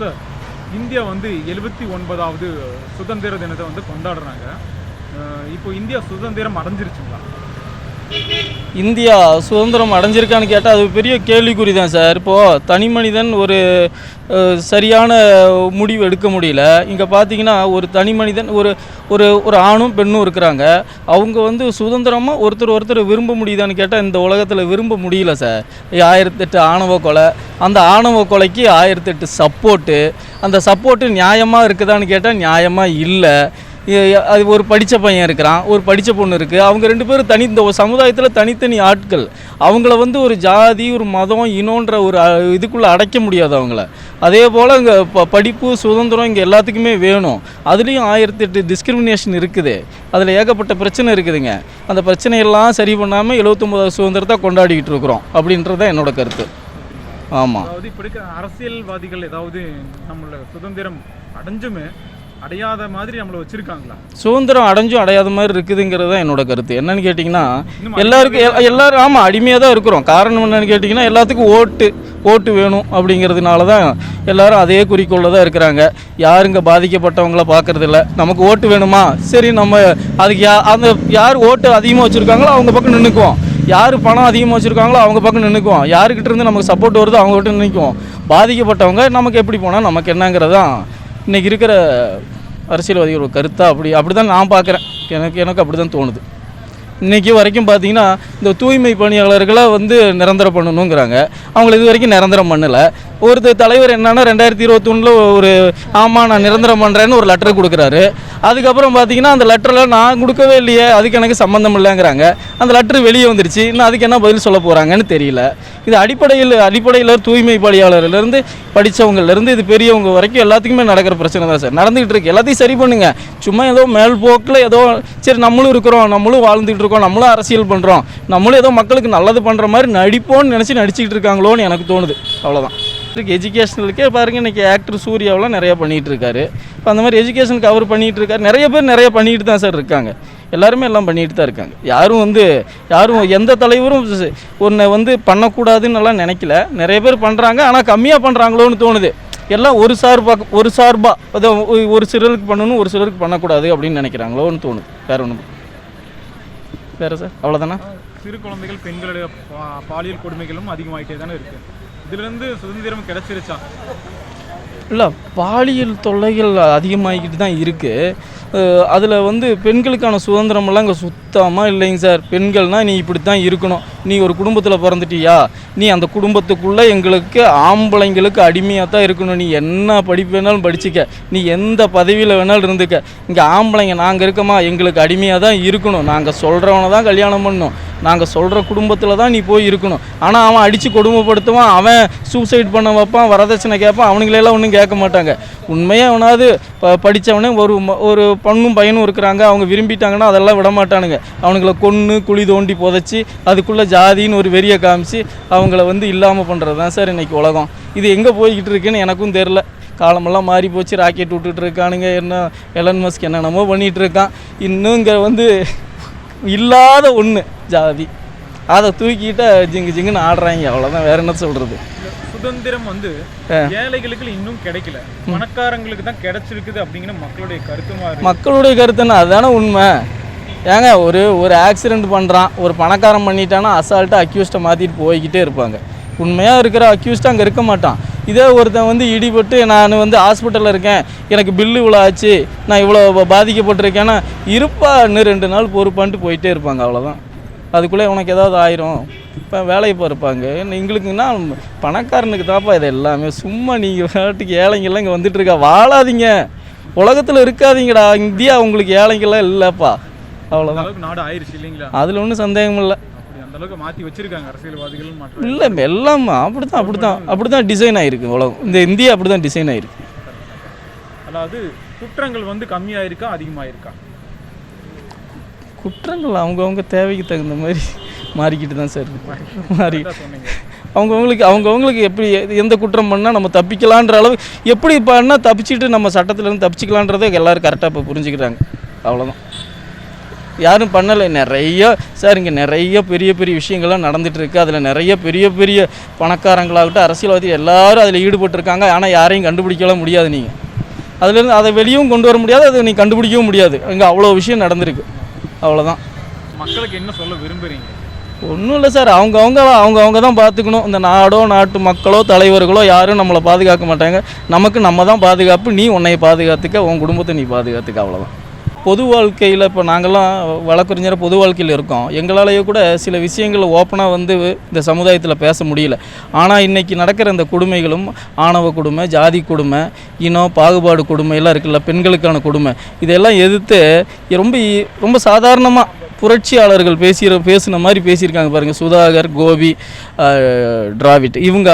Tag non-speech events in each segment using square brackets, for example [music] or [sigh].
Sir India வந்து எழுபத்தி ஒன்பதாவது சுதந்திர தினத்தை வந்து கொண்டாடுறாங்க. இப்போ இந்தியா சுதந்திரம் அடைஞ்சிருச்சுங்களா? இந்தியா சுதந்திரம் அடைஞ்சிருக்கான்னு கேட்டால் அது பெரிய கேள்விக்குறி தான் சார். இப்போது தனி மனிதன் ஒரு சரியான முடிவு எடுக்க முடியல. இங்கே பார்த்தீங்கன்னா ஒரு தனி மனிதன் ஒரு ஒரு ஒரு ஆணும் பெண்ணும் இருக்கிறாங்க. அவங்க வந்து சுதந்திரமாக ஒருத்தர் ஒருத்தர் விரும்ப முடியுதான்னு கேட்டால் இந்த உலகத்தில் விரும்ப முடியல சார். ஆயிரத்தெட்டு ஆணவ கொலை அந்த ஆணவ கொலைக்கு ஆயிரத்தெட்டு சப்போர்ட்டு. அந்த சப்போர்ட்டு நியாயமாக இருக்குதான்னு கேட்டால் நியாயமாக இல்லை. அது ஒரு படித்த பையன் இருக்கிறான் ஒரு படித்த பொண்ணு இருக்குது அவங்க ரெண்டு பேரும் தனி இந்த சமுதாயத்தில் தனித்தனி ஆட்கள். அவங்கள வந்து ஒரு ஜாதி ஒரு மதம் இனோன்ற ஒரு இதுக்குள்ளே அடைக்க முடியாது அவங்கள. அதே போல் இங்கே ப படிப்பு சுதந்திரம் இங்கே எல்லாத்துக்குமே வேணும். அதுலேயும் ஆயிரத்தி எட்டு டிஸ்கிரிமினேஷன் இருக்குது. அதில் ஏகப்பட்ட பிரச்சனை இருக்குதுங்க. அந்த பிரச்சனையெல்லாம் சரி பண்ணாமல் எழுபத்தொம்போதாவது சுதந்திரத்தை கொண்டாடிக்கிட்டு இருக்கிறோம். அப்படின்றது தான் என்னோட கருத்து. ஆமாம் அதாவது இப்போ இருக்கிற அரசியல்வாதிகள் ஏதாவது நம்மளோட சுதந்திரம் அடைஞ்சுமே அடையாத மாதிரி நம்மளை வச்சிருக்காங்களா? சுதந்திரம் அடைஞ்சும் அடையாத மாதிரி இருக்குதுங்கிறது தான் என்னோட கருத்து. என்னன்னு கேட்டிங்கன்னா எல்லாருக்கும் எல்- எல்லாரும் ஆமாம் அடிமையாக தான் இருக்கிறோம். காரணம் என்னன்னு கேட்டிங்கன்னா எல்லாத்துக்கும் ஓட்டு ஓட்டு வேணும் அப்படிங்கிறதுனால தான் எல்லாரும் அதே குறிக்கோளில் தான் இருக்கிறாங்க. யாருங்க பாதிக்கப்பட்டவங்கள பார்க்கறது இல்ல. நமக்கு ஓட்டு வேணுமா? சரி நம்ம அதுக்கு யா அந்த யார் ஓட்டு அதிகமாக வச்சுருக்காங்களோ அவங்க பக்கம் நின்றுக்குவோம் யார் பணம் அதிகமாக வச்சுருக்காங்களோ அவங்க பக்கம் நின்றுக்குவோம் யாருக்கிட்ட இருந்து நமக்கு சப்போர்ட் வருதோ அவங்க கிட்ட நிற்குவோம் பாதிக்கப்பட்டவங்க நமக்கு எப்படி போனால் நமக்கு என்னங்கிறது தான் இன்றைக்கி இருக்கிற அரசியல்வாதிகளோட கருத்தா அப்படி அப்படி தான் நான் பார்க்குறேன். எனக்கு எனக்கு அப்படி தான் தோணுது. இன்றைக்கி வரைக்கும் பார்த்தீங்கன்னா இந்த தூய்மை பணியாளர்களை வந்து நிரந்தரம் பண்ணணுங்கிறாங்க. அவங்கள இது வரைக்கும் நிரந்தரம் பண்ணலை. ஒருத்தர் தலைவர் என்னன்னா ரெண்டாயிரத்தி இருபத்தொன்னில் ஒரு ஆமாம் நான் நிரந்தரம் பண்ணுறேன்னு ஒரு லெட்டர் கொடுக்குறாரு. அதுக்கப்புறம் பார்த்தீங்கன்னா அந்த லெட்டரில் நான் கொடுக்கவே இல்லையே அதுக்கு எனக்கு சம்மந்தம் இல்லைங்கிறாங்க. அந்த லெட்டர் வெளியே வந்துருச்சு. இன்னும் அதுக்கு என்ன பதில் சொல்ல போகிறாங்கன்னு தெரியல. இது அடிப்படையில் அடிப்படையில் தூய்மை பணியாளர்லேருந்து படித்தவங்கலேருந்து இது பெரியவங்க வரைக்கும் எல்லாத்துக்குமே நடக்கிற பிரச்சனை தான் சார். நடந்துகிட்டு இருக்கு. எல்லாத்தையும் சரி பண்ணுங்கள் சும்மா ஏதோ மேல் போக்கில் ஏதோ சரி நம்மளும் இருக்கிறோம் நம்மளும் வாழ்ந்துகிட்டு இருக்கோம் நம்மளும் அரசியல் பண்ணுறோம் நம்மளும் ஏதோ மக்களுக்கு நல்லது பண்ணுற மாதிரி நடிப்போம்னு நினச்சி நடிச்சிக்கிட்டு இருக்காங்களோன்னு எனக்கு தோணுது. அவ்வளோதான் இருக்கு எஜுகேஷனலுக்கே பாருங்க இன்றைக்கி ஆக்டர் சூர்யாவெலாம் நிறையா பண்ணிகிட்டு இருக்காரு. இப்போ அந்த மாதிரி எஜுகேஷனுக்கு அவர் பண்ணிகிட்டு இருக்காரு. நிறைய பேர் நிறைய பண்ணிட்டு தான் சார் இருக்காங்க. எல்லாருமே எல்லாம் பண்ணிட்டு தான் இருக்காங்க. யாரும் வந்து யாரும் எந்த தலைவரும் ஒன்றை வந்து பண்ணக்கூடாதுன்னு எல்லாம் நினைக்கல. நிறைய பேர் பண்ணுறாங்க ஆனால் கம்மியாக பண்ணுறாங்களோன்னு தோணுது. எல்லாம் ஒரு சார்பாக ஒரு சார்பாக அதை ஒரு சிலருக்கு பண்ணணும் ஒரு சிலருக்கு பண்ணக்கூடாது அப்படின்னு நினைக்கிறாங்களோன்னு தோணுது. வேற ஒன்றும் வேறு சார் அவ்வளோதானா சிறு குழந்தைகள் பெண்களுடைய பாலியல் கொடுமைகளும் அதிகமாயிட்டே தானே இருக்கு. இதுல இருந்து சுதந்திரம் கிடைச்சிருச்சா? இல்லை பாலியல் தொல்லைகள் அதிகமாகிக்கிட்டு தான் இருக்குது அதில் வந்து பெண்களுக்கான சுதந்திரமெல்லாம் இங்கே சுத்தமாக இல்லைங்க சார். பெண்கள்னால் நீ இப்படி தான் இருக்கணும். நீ ஒரு குடும்பத்தில் பிறந்துட்டியா? நீ அந்த குடும்பத்துக்குள்ளே எங்களுக்கு ஆம்பளைங்களுக்கு அடிமையாக தான் இருக்கணும். நீ என்ன படிப்பு வேணாலும் படிச்சுக்க. நீ எந்த பதவியில் வேணாலும் இருந்துக்க. இங்கே ஆம்பளைங்க நாங்கள் இருக்கோமா? எங்களுக்கு அடிமையாக தான் இருக்கணும். நாங்கள் சொல்கிறவனை தான் கல்யாணம் பண்ணணும். நாங்கள் சொல்கிற குடும்பத்தில் தான் நீ போய் இருக்கணும். ஆனால் அவன் அடித்து கொடுமைப்படுத்துவான் அவன் சூசைட் பண்ண வைப்பான் வரதட்சணை கேட்பான் அவனுங்களெல்லாம் ஒன்றும் கேட்க மாட்டாங்க. உண்மையாக அவனாவது ப படித்தவனே ஒரு ஒரு பண்ணும் பையனும் இருக்கிறாங்க அவங்க விரும்பிட்டாங்கன்னா அதெல்லாம் விட மாட்டானுங்க. அவனுங்கள கொன்று குழி தோண்டி புதைச்சி அதுக்குள்ளே ஜாதின்னு ஒரு வெறியை காமிச்சு அவங்கள வந்து இல்லாமல் பண்ணுறது தான் சார் இன்றைக்கி உலகம். இது எங்கே போய்கிட்டு இருக்குன்னு எனக்கும் தெரில காலமெல்லாம் மாறி போச்சு ராக்கெட் விட்டுட்டு இருக்கானுங்க என்ன எலன் மஸ்க் என்னென்னமோ பண்ணிகிட்டு இருக்கான். இன்னும் இங்கே வந்து இல்லாத ஒன்று ஜாதி. அதை தூக்கிட்டு ஜிங்கு ஜிங்குன்னு ஆடுறாங்க. அவ்வளோதான் வேற என்ன சொல்கிறது சுதந்திரம் வந்து ஏழைகளுக்கு இன்னும் கிடைக்கல. பணக்காரங்களுக்கு தான் கிடைச்சிருக்குது அப்படிங்கிற மக்களுடைய கருத்துமா இருக்கு. மக்களுடைய கருத்துன்னா அதுதானே உண்மை. ஏங்க ஒரு ஒரு ஆக்சிடெண்ட் பண்ணுறான் ஒரு பணக்காரன் பண்ணிட்டானா அசால்ட்டாக அக்யூஸ்ட்டை மாற்றிட்டு போய்கிட்டே இருப்பாங்க. உண்மையாக இருக்கிற அக்யூஸ்ட் அங்கே இருக்க மாட்டான். இதே ஒருத்தன் வந்து இடிபட்டு நான் வந்து ஹாஸ்பிட்டலில் இருக்கேன். எனக்கு பில்லு இவ்வளோ ஆச்சு. நான் இவ்வளோ பாதிக்கப்பட்டிருக்கேன்னா இருப்பா இன்னும் ரெண்டு நாள் பொறுப்பான்ட்டு போயிட்டே இருப்பாங்க அவ்வளோதான் அதுக்குள்ளே உனக்கு ஏதாவது ஆயிரும். இப்போ வேலையை பார்ப்பாங்க எங்களுக்குன்னா பணக்காரனுக்கு தான்ப்பா இது எல்லாமே. சும்மா நீங்கள் வாட்டுக்கு ஏழைங்கெல்லாம் இங்கே வந்துட்டு இருக்கா? வாழாதீங்க. உலகத்தில் இருக்காதீங்கடா. இந்தியா உங்களுக்கு ஏழைங்கெல்லாம் இல்லைப்பா. அவ்வளோதான் நாடு ஆயிருச்சு இல்லைங்களா? அதில் ஒன்றும் சந்தேகம் இல்லை. அந்த அளவுக்கு மாத்தி வச்சிருக்காங்க அரசியல்வாதிகள் மற்ற இல்லை எல்லாம் அப்படி தான் அப்படி தான் அப்படி தான் டிசைன் ஆகிருக்கு உலகம். இந்த இந்தியா அப்படி தான் டிசைன் ஆகிருக்கு அதாவது குற்றங்கள் வந்து கம்மியாயிருக்கா அதிகமாயிருக்கா? குற்றங்கள் அவங்கவுங்க தேவைக்கு தகுந்த மாதிரி மாறிக்கிட்டு தான் சார் இருக்கு. மாறி அவங்கவுங்களுக்கு அவங்கவுங்களுக்கு எப்படி எந்த குற்றம் பண்ணால் நம்ம தப்பிக்கலான்ற அளவு எப்படி பண்ணால் தப்பிச்சிட்டு நம்ம சட்டத்துலேருந்து தப்பிச்சிக்கலான்றதை எல்லாரும் கரெக்டாக இப்போ புரிஞ்சுக்கிறாங்க. அவ்வளோதான் யாரும் பண்ணலை. நிறைய சார் இங்கே நிறைய பெரிய பெரிய விஷயங்கள்லாம் நடந்துட்டு இருக்கு அதில் நிறைய பெரிய பெரிய பணக்காரங்களாகட்டும் அரசியல்வாதி எல்லாரும் அதில் ஈடுபட்டிருக்காங்க. ஆனால் யாரையும் கண்டுபிடிக்கலாம் முடியாது நீங்கள் அதுலேருந்து அதை வெளியும் கொண்டு வர முடியாது அதை நீ கண்டுபிடிக்கவும் முடியாது. அங்கே அவ்வளோ விஷயம் நடந்திருக்கு. அவ்வளோதான் மக்களுக்கு என்ன சொல்ல விரும்புறீங்க? ஒன்றும் இல்லை சார். அவங்க அவங்க அவங்க அவங்க தான் பார்த்துக்கணும் இந்த நாடோ நாட்டு மக்களோ தலைவர்களோ யாரும் நம்மளை பாதுகாக்க மாட்டாங்க. நமக்கு நம்ம தான் பாதுகாப்பு. நீ உன்னை பாதுகாத்துக்க உன் குடும்பத்தை நீ பாதுகாத்துக்க. அவ்வளோதான் பொது வாழ்க்கையில் இப்போ நாங்கள்லாம் வழக்கறிஞர் பொது வாழ்க்கையில் இருக்கோம். எங்களாலேயே கூட சில விஷயங்கள் ஓப்பனாக வந்து இந்த சமுதாயத்தில் பேச முடியல. ஆனால் இன்றைக்கி நடக்கிற இந்த கொடுமைகளும் ஆணவ கொடுமை ஜாதி கொடுமை இனம் பாகுபாடு கொடுமை எல்லாம் இருக்குல்ல பெண்களுக்கான கொடுமை இதெல்லாம் எதிர்த்து ரொம்ப ரொம்ப சாதாரணமாக புரட்சியாளர்கள் பேசுகிற பேசுன மாதிரி பேசியிருக்காங்க பாருங்கள் சுதாகர் கோபி டிராவிட். இவங்க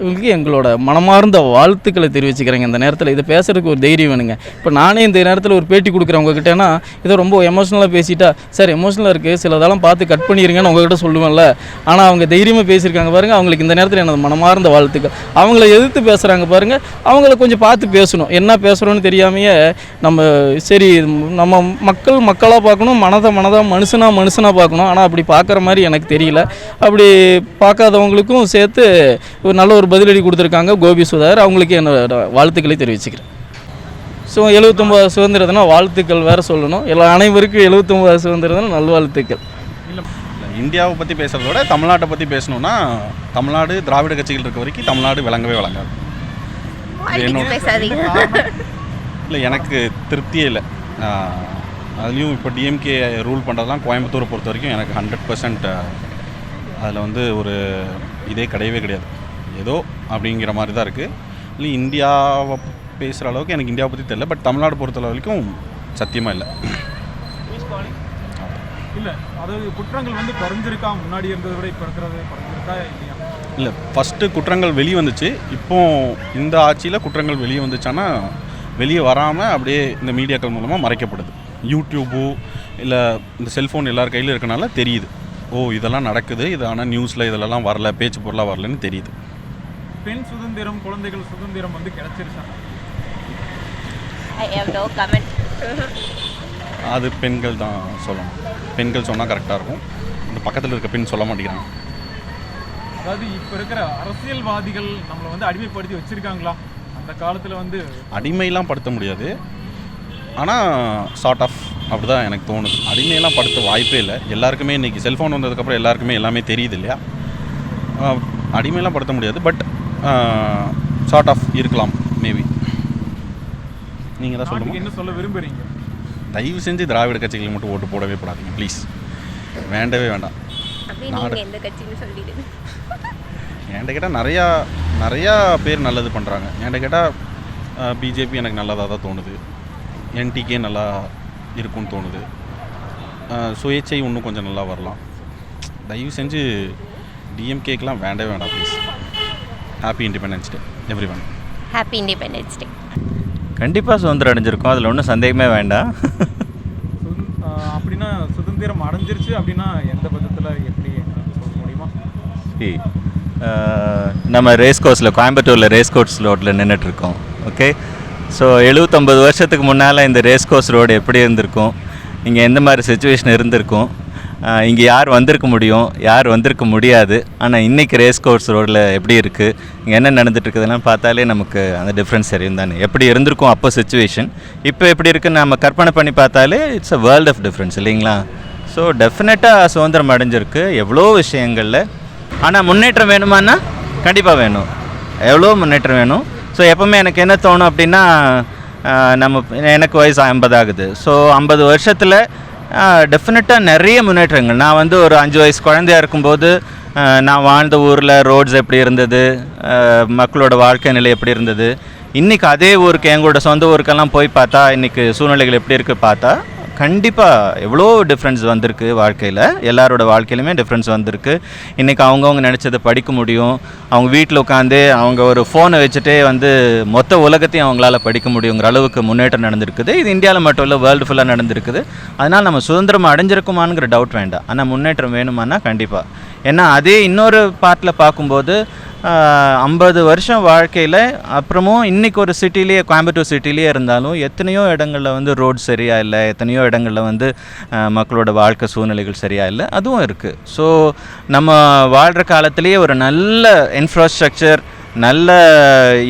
இவங்களுக்கு எங்களோட மனமார்ந்த வாழ்த்துக்களை தெரிவிச்சுக்கிறேங்க. இந்த நேரத்தில் இதை பேசுறதுக்கு ஒரு தைரியம் வேணுங்க. இப்போ நானே இந்த நேரத்தில் ஒரு பேட்டி கொடுக்குறேன் உங்ககிட்டனா இதை ரொம்ப எமோஷ்னலாக பேசிட்டா சார் எமோஷ்னலாக இருக்குது சிலதெல்லாம் பார்த்து கட் பண்ணிடுங்கன்னு உங்ககிட்ட சொல்லுவேன்ல. ஆனால் அவங்க தைரியமாக பேசியிருக்காங்க பாருங்கள் அவங்களுக்கு இந்த நேரத்தில் எனது மனமார்ந்த வாழ்த்துக்கள். அவங்கள எதிர்த்து பேசுகிறாங்க பாருங்கள் அவங்கள கொஞ்சம் பார்த்து பேசணும். என்ன பேசுகிறோன்னு தெரியாமையே நம்ம சரி நம்ம மக்கள் மக்களாக பார்க்கணும். மனதை மனதாக மனுஷனாக மனுஷனாக பார்க்கணும். ஆனால் அப்படி பார்க்குற மாதிரி எனக்கு தெரியல. அப்படி பார்க்காதவங்களுக்கும் சேர்த்து ஒரு நல்ல ஒரு பதிலடி கொடுத்துருக்காங்க கோபி சுதாகர். அவங்களுக்கு என்னோட வாழ்த்துக்களை தெரிவிச்சுக்கிறேன். ஸோ எழுபத்தொம்பது சுதந்திர தின வாழ்த்துக்கள் வேறு சொல்லணும். எல்லா அனைவருக்கும் எழுபத்தொம்பது சுதந்திர தின நல்வாழ்த்துக்கள். இல்லை இந்தியாவை பற்றி பேசுகிறத விட தமிழ்நாட்டை பற்றி பேசணும்னா தமிழ்நாடு திராவிட கட்சிகள் இருக்க வரைக்கும் தமிழ்நாடு விளங்கவே விளங்காது. இல்லை எனக்கு திருப்தியே இல்லை. அதுலேயும் இப்போ டிஎம்கே ரூல் பண்ணுறதுலாம் கோயம்புத்தூரை பொறுத்த வரைக்கும் எனக்கு ஹண்ட்ரட் பர்சன்ட் அதில் வந்து ஒரு இதே கிடையவே கிடையாது. ஏதோ அப்படிங்கிற மாதிரி தான் இருக்குது இல்லை இந்தியாவை பேசுகிற அளவுக்கு எனக்கு இந்தியாவை பற்றி தெரியல. பட் தமிழ்நாடு பொறுத்த வரைக்கும் சத்தியமாக இல்லை. இல்லை அதாவது குற்றங்கள் வந்து குறைஞ்சிருக்கா? முன்னாடி இருந்ததை விட இப்போ இருக்கிறது குறைஞ்சிருக்கா இல்லையா? இல்லை ஃபஸ்ட்டு குற்றங்கள் வெளியே வந்துச்சு. இப்போ இந்த ஆட்சியில் குற்றங்கள் வெளியே வந்துச்சானா வெளியே வராமல் அப்படியே இந்த மீடியாக்கள் மூலமாக மறைக்கப்படுது. யூடியூபு இல்லை இந்த செல்ஃபோன் எல்லார் கையிலும் இருக்கனால தெரியுது. ஓ இதெல்லாம் நடக்குது. இது ஆனால் நியூஸில் இதெல்லாம் வரல பேச்சு பொருளாக வரலன்னு தெரியுது. பெண் சுதந்திரம் குழந்தைகள் சுதந்திரம் வந்து கிடைச்சிருச்சா? ஐ ஹவ் நோ கமெண்ட் அது பெண்கள் தான் சொல்லணும். பெண்கள் சொன்னால் கரெக்டாக இருக்கும். இந்த பக்கத்தில் இருக்க பெண் சொல்ல மாட்டேங்கிறாங்க. அதாவது இப்போ இருக்கிற அரசியல்வாதிகள் நம்மளை வந்து அடிமைப்படுத்தி வச்சிருக்காங்களா? அந்த காலத்தில் வந்து அடிமையெல்லாம் படுத்த முடியாது. ஆனால் சார்ட் ஆஃப் அப்படி தான் எனக்கு தோணுது. அடிமையெல்லாம் படுத்த வாய்ப்பே இல்லை. எல்லாருக்குமே இன்றைக்கி செல்ஃபோன் வந்ததுக்கப்புறம் எல்லாருக்குமே எல்லாமே தெரியுது இல்லையா? அடிமையெல்லாம் படுத்த முடியாது. பட் சார்ட் ஆஃப் இருக்கலாம் மேபி நீங்கள் தான் சொல்லுங்கள் என்ன சொல்ல விரும்புறீங்க? தயவு செஞ்சு திராவிட கட்சிகளுக்கு மட்டும் ஓட்டு போடவே போடாதீங்க ப்ளீஸ் வேண்டவே வேண்டாம். என்கிட்ட கேட்டால் நிறையா நிறையா பேர் நல்லது பண்ணுறாங்க என்கிட்ட கேட்டால் பிஜேபி எனக்கு நல்லதாக தான் தோணுது. என்டிகே நல்லா இருக்கும்னு தோணுது. சுயேச்சை இன்னும் கொஞ்சம் நல்லா வரலாம். தயவு செஞ்சு டிஎம்கேக்கெலாம் வேண்டவே வேண்டாம் please happy independence day everyone happy independence day கண்டிப்பாக சுதந்திரம் அடைஞ்சிருக்கும். அதில் ஒன்றும் சந்தேகமே வேண்டாம். அப்படின்னா சுதந்திரம் அடைஞ்சிருச்சு அப்படின்னா எந்த விதத்தில் எப்படி சொல்ல முடியுமா? நம்ம ரேஸ் கோர்ஸில் கோயம்புத்தூரில் ரேஸ் கோர்ஸ் ரோட்டில் நின்றுட்டுருக்கோம் ஓகே ஸோ எழுபத்தொம்பது வருஷத்துக்கு முன்னால் இந்த ரேஸ் கோர்ஸ் ரோடு எப்படி இருந்திருக்கும்? இங்கே எந்த மாதிரி சுச்சுவேஷன் இருந்திருக்கும்? இங்கே யார் வந்திருக்க முடியும்? யார் வந்திருக்க முடியாது? ஆனால் இன்றைக்கி ரேஸ் கோர்ஸ் ரோடில் எப்படி இருக்குது இங்கே என்ன நடந்துட்டுருக்குதுலாம் பார்த்தாலே நமக்கு அந்த டிஃப்ரென்ஸ் தெரியும் தானே. எப்படி இருந்திருக்கும் அப்போ சுச்சுவேஷன் இப்போ எப்படி இருக்குன்னு நம்ம கற்பனை பண்ணி பார்த்தாலே it's a world of difference இல்லைங்களா? ஸோ டெஃபினட்டாக சுதந்திரம் அடைஞ்சிருக்கு. எவ்வளோ விஷயங்களில். ஆனால் முன்னேற்றம் வேணுமான்னா கண்டிப்பாக வேணும். எவ்வளோ முன்னேற்றம் வேணும்? ஸோ எப்போவுமே எனக்கு என்ன தோணும் அப்படின்னா நம்ம எனக்கு வயசு ஐம்பது ஆகுது. ஸோ ஐம்பது வருஷத்தில் டெஃபினட்டாக நிறைய முன்னேற்றங்கள். நான் வந்து ஒரு அஞ்சு வயசு குழந்தையா இருக்கும்போது நான் வாழ்ந்த ஊரில் ரோட்ஸ் எப்படி இருந்தது மக்களோட வாழ்க்கை நிலை எப்படி இருந்தது. இன்றைக்கி அதே ஊருக்கு எங்களோட சொந்த ஊருக்கெல்லாம் போய் பார்த்தா இன்றைக்கி சூழ்நிலைகள் எப்படி இருக்குது பார்த்தா கண்டிப்பாக எவ்வளோ டிஃப்ரென்ஸ் வந்திருக்கு வாழ்க்கையில்? எல்லாரோட வாழ்க்கையிலுமே டிஃப்ரென்ஸ் வந்திருக்கு. இன்றைக்கி அவங்கவுங்க நினச்சதை படிக்க முடியும். அவங்க வீட்டில் உட்காந்து அவங்க ஒரு ஃபோனை வச்சுட்டே வந்து மொத்த உலகத்தையும் அவங்களால படிக்க முடியுங்கிற அளவுக்கு முன்னேற்றம் நடந்திருக்குது. இது இந்தியாவில் மட்டும் இல்லை வேர்ல்டு ஃபுல்லாக நடந்திருக்குது. அதனால் நம்ம சுதந்திரம் அடைஞ்சிருக்குமானுங்கிற டவுட் வேண்டாம். ஆனால் முன்னேற்றம் வேணுமானா கண்டிப்பாக ஏன்னா அதே இன்னொரு பார்ட்டில் பார்க்கும்போது ஐம்பது வருஷம் வாழ்க்கையில் அப்புறமும் இன்றைக்கி ஒரு சிட்டிலேயே கோயம்புத்தூர் சிட்டிலேயே இருந்தாலும் எத்தனையோ இடங்களில் வந்து ரோட் சரியாக இல்லை எத்தனையோ இடங்களில் வந்து மக்களோட வாழ்க்கை சூழ்நிலைகள் சரியாக இல்லை அதுவும் இருக்குது ஸோ நம்ம வாழ்கிற காலத்திலேயே ஒரு நல்ல இன்ஃப்ராஸ்ட்ரக்சர் நல்ல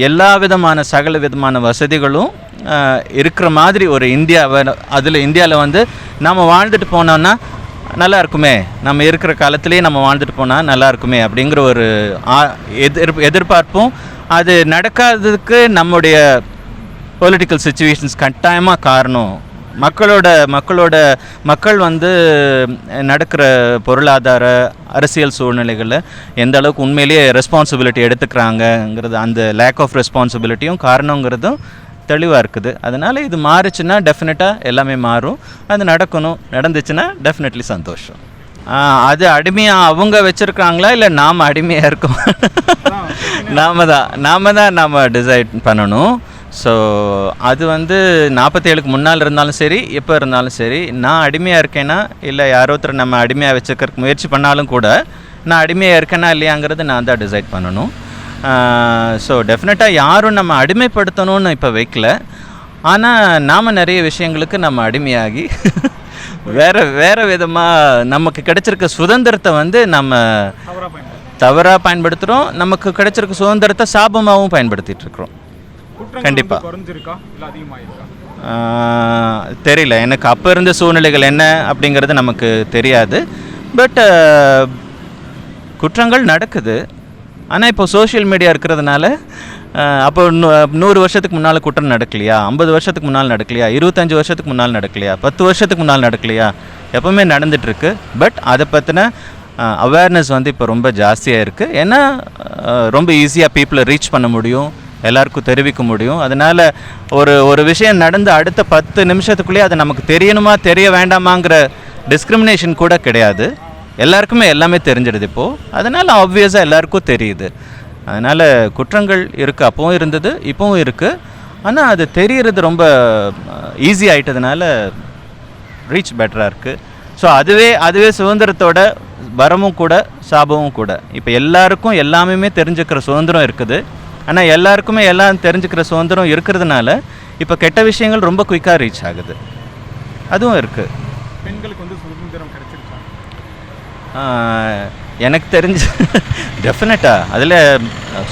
எல்லா விதமான சகல விதமான வசதிகளும் இருக்கிற மாதிரி ஒரு இந்தியாவை அதில் இந்தியாவில் வந்து நம்ம வாழ்ந்துட்டு போனோன்னா நல்லா இருக்குமே நம்ம இருக்கிற காலத்திலே நம்ம வாழ்ந்துட்டு போனால் நல்லா இருக்குமே அப்படிங்கிற ஒரு ஆ- எதிர் எதிர்பார்ப்பும் அது நடக்காததுக்கு நம்முடைய பொலிட்டிக்கல் சுச்சுவேஷன்ஸ் கட்டாயமாக காரணம். மக்களோட மக்களோட மக்கள் வந்து நடக்கிற பொருளாதார அரசியல் சூழ்நிலைகளில் எந்த அளவுக்கு உண்மையிலேயே ரெஸ்பான்சிபிலிட்டி எடுத்துக்கிறாங்கங்கிறது அந்த லேக் ஆஃப் ரெஸ்பான்சிபிலிட்டியும் காரணங்கிறதும் தெளிவாக இருக்குது. அதனால் இது மாறுச்சுன்னா டெஃபினட்டாக எல்லாமே மாறும். அது நடக்கணும். நடந்துச்சுன்னா டெஃபினெட்லி சந்தோஷம். அது அடிமையாக அவங்க வச்சுருக்காங்களா? இல்லை நாம் அடிமையாக இருக்கோம்? நாம தான். நாம தான் நாம் டிசைட் பண்ணணும். ஸோ அது வந்து நாற்பத்தேழுக்கு முன்னால் இருந்தாலும் சரி எப்போ இருந்தாலும் சரி நான் அடிமையாக இருக்கேனா? இல்லை யாரோ ஒருத்தர் நம்ம அடிமையாக வச்சுக்கிறதுக்கு முயற்சி பண்ணாலும் கூட நான் அடிமையாக இருக்கேனா இல்லையாங்கிறது நான் தான் டிசைட் பண்ணணும். ஸோ டெஃபினட்டாக யாரும் நம்ம அடிமைப்படுத்தணும்னு இப்போ வைக்கல. ஆனால் நாம் நிறைய விஷயங்களுக்கு நம்ம அடிமையாகி [laughs] வேற வேற விதமாக நமக்கு கிடைச்சிருக்க சுதந்திரத்தை வந்து நம்ம தவறாக பயன்படுது தவறாக பயன்படுத்துகிறோம் நமக்கு கிடைச்சிருக்க சுதந்திரத்தை சாபமாகவும் பயன்படுத்திட்டு இருக்கிறோம். குற்றங்கள் கண்டிப்பா. வந்து குறைஞ்சிருக்கா? இல்லை அதிகமாயிருக்கா? ஆஹ், தெரியல. எனக்கு அப்போ இருந்த சூழ்நிலைகள் என்ன அப்படிங்கிறது நமக்கு தெரியாது. பட் குற்றங்கள் நடக்குது. ஆனால் இப்போ சோஷியல் மீடியா இருக்கிறதுனால அப்போ நூறு வருஷத்துக்கு முன்னால் குற்றம் நடக்கலையா? ஐம்பது வருஷத்துக்கு முன்னால் நடக்கலையா? இருபத்தஞ்சி வருஷத்துக்கு முன்னால் நடக்கலையா? பத்து வருஷத்துக்கு முன்னால் நடக்கலையா? எப்பவுமே நடந்துகிட்ருக்கு பட் அதை பற்றின அவேர்னஸ் வந்து இப்போ ரொம்ப ஜாஸ்தியாக இருக்குது ஏன்னா ரொம்ப ஈஸியாக பீப்புளை ரீச் பண்ண முடியும். எல்லாருக்கும் தெரிவிக்க முடியும். அதனால் ஒரு ஒரு விஷயம் நடந்து அடுத்த பத்து நிமிஷத்துக்குள்ளேயே அது நமக்கு தெரியணுமா தெரிய வேண்டாமாங்கிற டிஸ்கிரிமினேஷன் கூட கிடையாது. எல்லாருக்குமே எல்லாமே தெரிஞ்சிடுது இப்போது அதனால் ஆப்வியஸாக எல்லாருக்கும் தெரியுது. அதனால் குற்றங்கள் இருக்குது அப்போவும் இருந்தது இப்போவும் இருக்குது ஆனால் அது தெரிகிறது ரொம்ப ஈஸி ஆகிட்டதுனால ரீச் பெட்டராக இருக்குது ஸோ அதுவே அதுவே சுதந்திரத்தோட வரமும் கூட சாபமும் கூட. இப்போ எல்லாருக்கும் எல்லாமே தெரிஞ்சுக்கிற சுதந்திரம் இருக்குது. ஆனால் எல்லாருக்குமே எல்லாம் தெரிஞ்சுக்கிற சுதந்திரம் இருக்கிறதுனால இப்போ கெட்ட விஷயங்கள் ரொம்ப குயிக்காக ரீச் ஆகுது. அதுவும் இருக்குது பெண்களுக்கு வந்து சுதந்திரம் கிடைச்சிருச்சா ஆஹ், எனக்கு தெரிஞ்சு டெஃபினட்டாக அதில்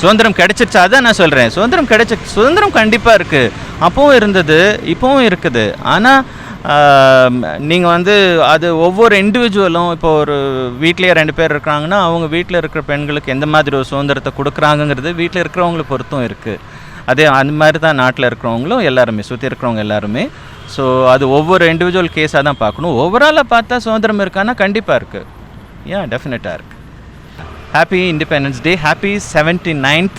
சுதந்திரம் கிடைச்சிருச்சா? அதான் நான் சொல்கிறேன் சுதந்திரம் கிடைச்சி சுதந்திரம் கண்டிப்பாக இருக்குது அப்பவும் இருந்தது இப்போவும் இருக்குது. ஆனால் நீங்கள் வந்து அது ஒவ்வொரு இண்டிவிஜுவலும் இப்போ ஒரு வீட்லேயே ரெண்டு பேர் இருக்கிறாங்கன்னா அவங்க வீட்டில் இருக்கிற பெண்களுக்கு எந்த மாதிரி ஒரு சுதந்திரத்தை கொடுக்குறாங்கங்கிறது வீட்டில் இருக்கிறவங்கள பொறுத்தும் இருக்குது அதே அந்த மாதிரி தான் நாட்டில் இருக்கிறவங்களும் எல்லாருமே சுற்றி இருக்கிறவங்க எல்லாருமே. ஸோ அது ஒவ்வொரு இண்டிவிஜுவல் கேஸாக தான் பார்க்கணும். ஓவராலாக பார்த்தா சுதந்திரம் இருக்கான்னா கண்டிப்பாக இருக்குது யா டெஃபினட்டாக இருக்குது happy independence day happy seventy ninth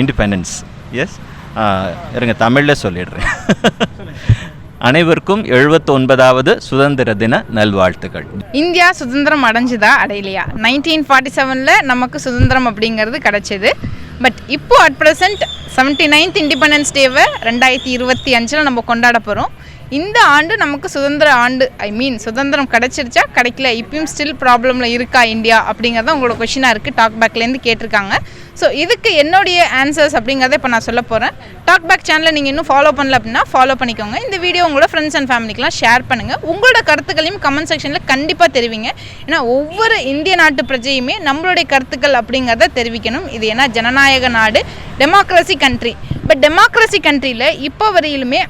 independence yes இருங்க தமிழில் சொல்லிடுறேன். [laughs] அனைவருக்கும் எழுபத்தொன்பதாவது சுதந்திர தின நல்வாழ்த்துக்கள். இந்தியா சுதந்திரம் அடைஞ்சுதா? அடையலையா. நைன்டீன் ஃபார்ட்டி செவனில் நமக்கு சுதந்திரம் அப்படிங்கிறது கிடச்சிது. பட் இப்போ at present seventy ninth independence டேவை ரெண்டாயிரத்தி இருபத்தி அஞ்சில் நம்ம கொண்டாட போகிறோம் இந்த ஆண்டு நமக்கு சுதந்திர ஆண்டு ஐ மீன் சுதந்திரம் கிடைச்சிருச்சா கிடைக்கல இப்பயும் ஸ்டில் ப்ராப்ளமில் இருக்கா இந்தியா அப்படிங்கிறது உங்களோட கொஷினாக இருக்குது டாக் பேக்லேருந்து கேட்டிருக்காங்க. ஸோ இதுக்கு என்னுடைய ஆன்சர்ஸ் அப்படிங்கிறத இப்போ நான் சொல்ல போகிறேன் டாக் பேக் சேனலை நீங்கள் இன்னும் ஃபாலோ பண்ணல அப்படின்னா ஃபாலோ பண்ணிக்கோங்க. இந்த வீடியோ உங்களோட ஃப்ரெண்ட்ஸ் அண்ட் ஃபேமிலிக்கெலாம் ஷேர் பண்ணுங்கள் உங்களோட கருத்துக்களையும் கமெண்ட் செக்ஷனில் கண்டிப்பாக தெரிவிங்க. ஏன்னா ஒவ்வொரு இந்திய நாட்டு பிரஜையுமே நம்மளுடைய கருத்துக்கள் அப்படிங்கிறத தெரிவிக்கணும். இது ஏன்னா ஜனநாயக நாடு டெமோக்ரஸி கண்ட்ரி பட் டெமோக்ரஸி கண்ட்ரியில் இப்போ வரையிலுமே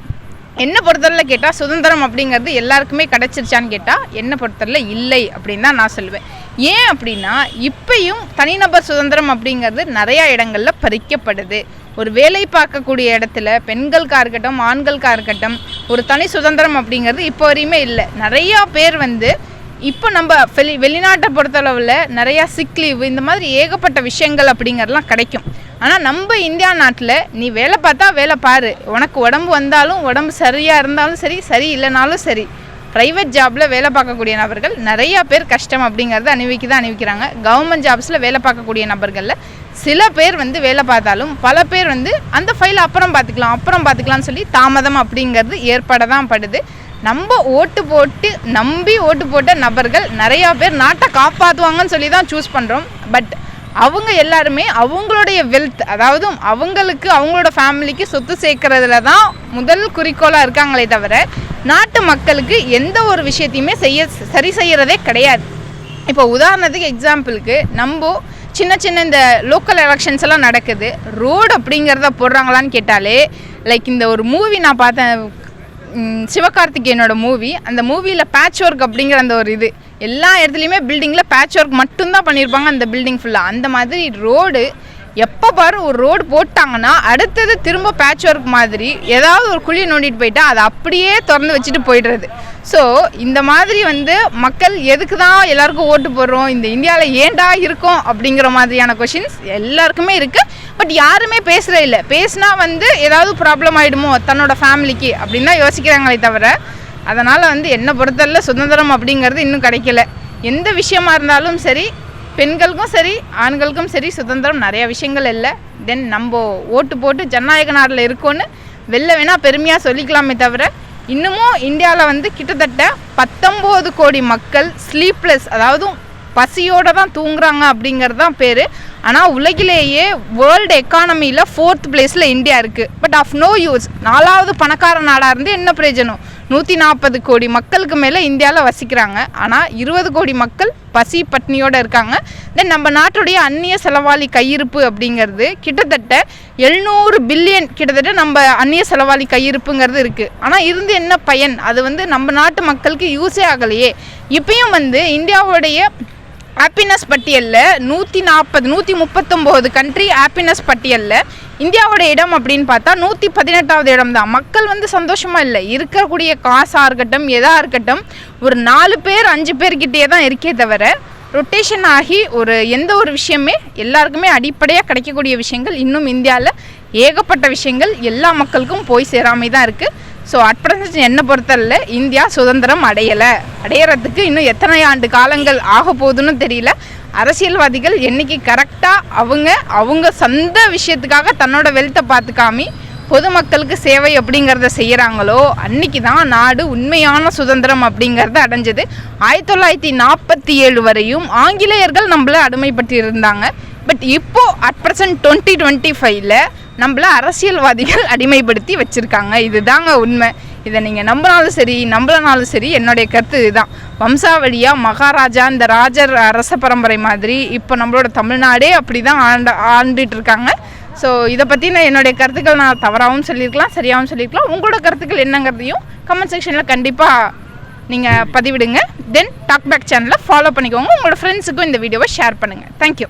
என்ன பொறுத்தவரையில் கேட்டால் சுதந்திரம் அப்படிங்கிறது எல்லாருக்குமே கிடச்சிருச்சான்னு கேட்டால் என்ன பொறுத்தவரையில் இல்லை அப்படின்னு தான் நான் சொல்லுவேன். ஏன் அப்படின்னா இப்பையும் தனிநபர் சுதந்திரம் அப்படிங்கிறது நிறையா இடங்களில் பறிக்கப்படுது. ஒரு வேலை பார்க்கக்கூடிய இடத்துல பெண்களுக்காக இருக்கட்டும் ஆண்களுக்காக இருக்கட்டும் ஒரு தனி சுதந்திரம் அப்படிங்கிறது இப்போ வரையுமே இல்லை. நிறையா பேர் வந்து இப்போ நம்ம வெளி வெளிநாட்டை பொறுத்தளவில் நிறையா சிக் லீவு இந்த மாதிரி ஏகப்பட்ட விஷயங்கள் அப்படிங்கிறலாம் கிடைக்கும். ஆனால் நம்ம இந்தியா நாட்டில் நீ வேலை பார்த்தா வேலை பாரு. உனக்கு உடம்பு வந்தாலும் உடம்பு சரியாக இருந்தாலும் சரி சரி இல்லைனாலும் சரி. ப்ரைவேட் ஜாபில் வேலை பார்க்கக்கூடிய நபர்கள் நிறையா பேர் கஷ்டம் அப்படிங்கிறத அணிவிக்க தான் அணிவிக்கிறாங்க. கவர்மெண்ட் ஜாப்ஸில் வேலை பார்க்கக்கூடிய நபர்களில் சில பேர் வந்து வேலை பார்த்தாலும் பல பேர் வந்து அந்த ஃபைல் அப்புறம் பார்த்துக்கலாம் அப்புறம் பார்த்துக்கலாம்னு சொல்லி தாமதம் அப்படிங்கிறது ஏற்பட தான் படுது. நம்ம ஓட்டு போட்டு நம்பி ஓட்டு போட்ட நபர்கள் நிறையா பேர் நாட்டை காப்பாற்றுவாங்கன்னு சொல்லி தான் சூஸ் பண்ணுறோம் பட் அவங்க எல்லாருமே அவங்களுடைய வெல்த் அதாவது அவங்களுக்கு அவங்களோட ஃபேமிலிக்கு சொத்து சேர்க்கறதுல தான் முதல் குறிக்கோளாக இருக்காங்களே தவிர நாட்டு மக்களுக்கு எந்த ஒரு விஷயத்தையுமே செய்ய சரி செய்யறதே கிடையாது. இப்போ உதாரணத்துக்கு எக்ஸாம்பிளுக்கு நம்ம சின்ன சின்ன இந்த லோக்கல் எலெக்ஷன்ஸ் எல்லாம் நடக்குது. ரோடு அப்படிங்கிறத போடுறாங்களான்னு கேட்டாலே லைக் இந்த ஒரு மூவி நான் பார்த்தேன் சிவகார்த்திகேயனோட மூவி அந்த மூவியில் பேட்ச் ஒர்க் அப்படிங்கிற அந்த ஒரு இது. எல்லா இடத்துலையுமே பில்டிங்கில் பேட்ச் ஒர்க் மட்டும்தான் பண்ணியிருப்பாங்க அந்த பில்டிங் ஃபுல்லாக அந்த மாதிரி ரோடு எப்போ பாரு ஒரு ரோடு போட்டாங்கன்னா அடுத்தது திரும்ப பேட்ச் ஒர்க் மாதிரி ஏதாவது ஒரு குழி நோண்டிட்டு போயிட்டா அதை அப்படியே திறந்து வச்சுட்டு போயிடுறது. ஸோ இந்த மாதிரி வந்து மக்கள் எதுக்கு தான் எல்லாருக்கும் ஓட்டு போடுறோம்? இந்த இந்தியாவில் ஏன்டா இருக்கோம்? அப்படிங்கிற மாதிரியான கொஷின்ஸ் எல்லாருக்குமே இருக்குது பட் யாருமே பேசுகிற இல்லை. பேசினா வந்து ஏதாவது ப்ராப்ளம் ஆகிடுமோ தன்னோட ஃபேமிலிக்கு அப்படின்னு தான் யோசிக்கிறாங்களே தவிர அதனால் வந்து என்னை பொறுத்தவரை சுதந்திரம் அப்படிங்கிறது இன்னும் கிடைக்கல. எந்த விஷயமா இருந்தாலும் சரி பெண்களுக்கும் சரி ஆண்களுக்கும் சரி சுதந்திரம் நிறைய விஷயங்கள் இல்லை. தென் நம்ம ஓட்டு போட்டு ஜனநாயக நாட்டில் இருக்கோன்னு வெளில வேணால் பெருமையாக சொல்லிக்கலாமே தவிர இன்னமும் இந்தியாவில் வந்து கிட்டத்தட்ட பத்தொம்போது கோடி மக்கள் ஸ்லீப்லெஸ் அதாவது பசியோடு தான் தூங்குறாங்க அப்படிங்கிறது தான் பேர். ஆனால் உலகிலேயே வேர்ல்டு எக்கானமியில் ஃபோர்த் பிளேஸில் இந்தியா இருக்குது பட் ஆஃப் நோ யூஸ் நாலாவது பணக்கார நாடாக இருந்து என்ன பிரயோஜனம்? நூற்றி நாற்பது கோடி மக்களுக்கு மேலே இந்தியாவில் வசிக்கிறாங்க. ஆனால் இருபது கோடி மக்கள் பசி பட்னியோடு இருக்காங்க. தென் நம்ம நாட்டுடைய அந்நிய செலவாளி கையிருப்பு அப்படிங்கிறது கிட்டத்தட்ட எழுநூறு பில்லியன் கிட்டத்தட்ட நம்ம அந்நிய செலவாளி கையிருப்புங்கிறது இருக்குது ஆனால் இருந்து என்ன பயன்? அது வந்து நம்ம நாட்டு மக்களுக்கு யூஸே ஆகலையே. இப்பயும் வந்து இந்தியாவுடைய ஹாப்பினஸ் பட்டியலில் நூற்றி நாற்பது நூற்றி முப்பத்தொம்போது கண்ட்ரி ஹாப்பினஸ் பட்டியலில். இந்தியாவோட இடம் அப்படின்னு பார்த்தா நூற்றி பதினெட்டாவது இடம் தான். மக்கள் வந்து சந்தோஷமாக இல்லை. இருக்கக்கூடிய காசாக இருக்கட்டும் எதாக இருக்கட்டும் ஒரு நாலு பேர் அஞ்சு பேர்கிட்டே தான் இருக்கே தவிர ரொட்டேஷன் ஆகி ஒரு எந்த ஒரு விஷயமே எல்லாருக்குமே அடிப்படையாக கிடைக்கக்கூடிய விஷயங்கள் இன்னும் இந்தியாவில் ஏகப்பட்ட விஷயங்கள் எல்லா மக்களுக்கும் போய் சேராமல் தான் இருக்குது ஸோ அட் என்னை பொறுத்தல இந்தியா சுதந்திரம் அடையலை. அடையிறதுக்கு இன்னும் எத்தனை ஆண்டு காலங்கள் ஆக போகுதுன்னு தெரியல. அரசியல்வாதிகள் என்றைக்கு கரெக்டாக அவங்க அவங்க சொந்த விஷயத்துக்காக தன்னோட வெல்த்தை பார்த்துக்காமி பொதுமக்களுக்கு சேவை அப்படிங்கிறத செய்கிறாங்களோ அன்னைக்கு தான் நாடு உண்மையான சுதந்திரம் அப்படிங்கிறத அடைஞ்சது. ஆயிரத்தி தொள்ளாயிரத்தி நாற்பத்தி ஏழு வரையும் ஆங்கிலேயர்கள் நம்மளை அடிமைப்பட்டு இருந்தாங்க பட் இப்போது அட் ப்ரெசன்ட் டுவெண்ட்டி டுவெண்ட்டி ஃபைவ்ல நம்மள அரசியல்வாதிகள் அடிமைப்படுத்தி வச்சுருக்காங்க. இதுதாங்க உண்மை. இதை நீங்கள் நம்பினாலும் சரி நம்பலனாலும் சரி என்னுடைய கருத்து இதுதான். வம்சாவளியாக மகாராஜா இந்த ராஜர் அரச பரம்பரை மாதிரி இப்போ நம்மளோட தமிழ்நாடே அப்படி தான் ஆண்ட ஆண்டுட்டு இருக்காங்க ஸோ இதை பற்றின என்னுடைய கருத்துக்கள் நான் தவறாகவும் சொல்லியிருக்கலாம் சரியாகவும் சொல்லியிருக்கலாம். உங்களோட கருத்துக்கள் என்னங்கிறதையும் கமெண்ட் செக்ஷனில் கண்டிப்பாக நீங்கள் பதிவிடுங்க. தென் டாக் பேக் சேனலை ஃபாலோ பண்ணிக்கோங்க. உங்களோட ஃப்ரெண்ட்ஸுக்கும் இந்த வீடியோவை ஷேர் பண்ணுங்கள் தேங்க்யூ